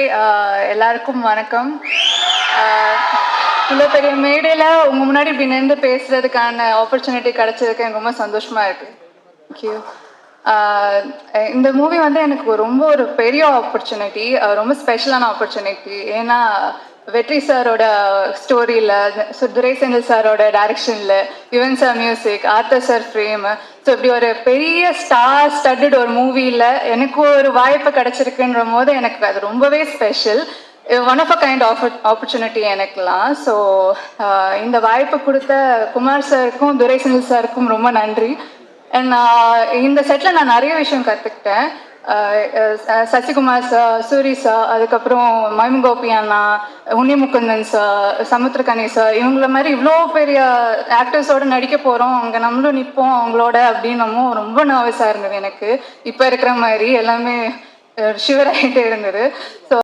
Hi எல்லாருக்கும் வணக்கம். இவ்வளோ பெரிய மேடையில் உங்கள் முன்னாடி இப்படி நின்று பேசுறதுக்கான ஆப்பர்ச்சுனிட்டி கிடைச்சதுக்கு எனக்கு ரொம்ப சந்தோஷமா இருக்கு. தேங்க்யூ இந்த மூவி வந்து எனக்கு ரொம்ப ஒரு பெரிய ஆப்பர்ச்சுனிட்டி ரொம்ப ஸ்பெஷலான ஆப்பர்ச்சுனிட்டி ஏன்னா வெற்றி சாரோட ஸ்டோரியில் ஸோ செந்தில் சாரோட டைரக்ஷனில் Yuvan sir music Arthur sir frame so இப்படி ஒரு பெரிய ஸ்டார் ஸ்டட்டட் ஒரு மூவியில் எனக்கு ஒரு வாய்ப்பு கிடச்சிருக்குன்ற போது எனக்கு அது ரொம்பவே special one of a kind of opportunity எனக்குலாம் ஸோ இந்த வாய்ப்பு கொடுத்த குமார் சாருக்கும் துரைசெந்தில் சாருக்கும் ரொம்ப நன்றி. அண்ட் இந்த செட்டில் நான் நிறைய விஷயம் கற்றுக்கிட்டேன் சசிகுமார் சார் சூரி சார் அதுக்கப்புறம் மைமுகோபி அண்ணா உன்னிமுக்குந்தன் சார் சமுத்திரகனி சார் இவங்கள மாதிரி இவ்வளோ பெரிய ஆக்டர்ஸோட நடிக்க போகிறோம் அங்கே நம்மளும் நிற்போம் அவங்களோட அப்படின்னமும் ரொம்ப நர்வஸாக இருந்தது எனக்கு. இப்போ இருக்கிற மாதிரி எல்லாமே ஷிவர் ஆகிட்டே இருந்தது. ஸோ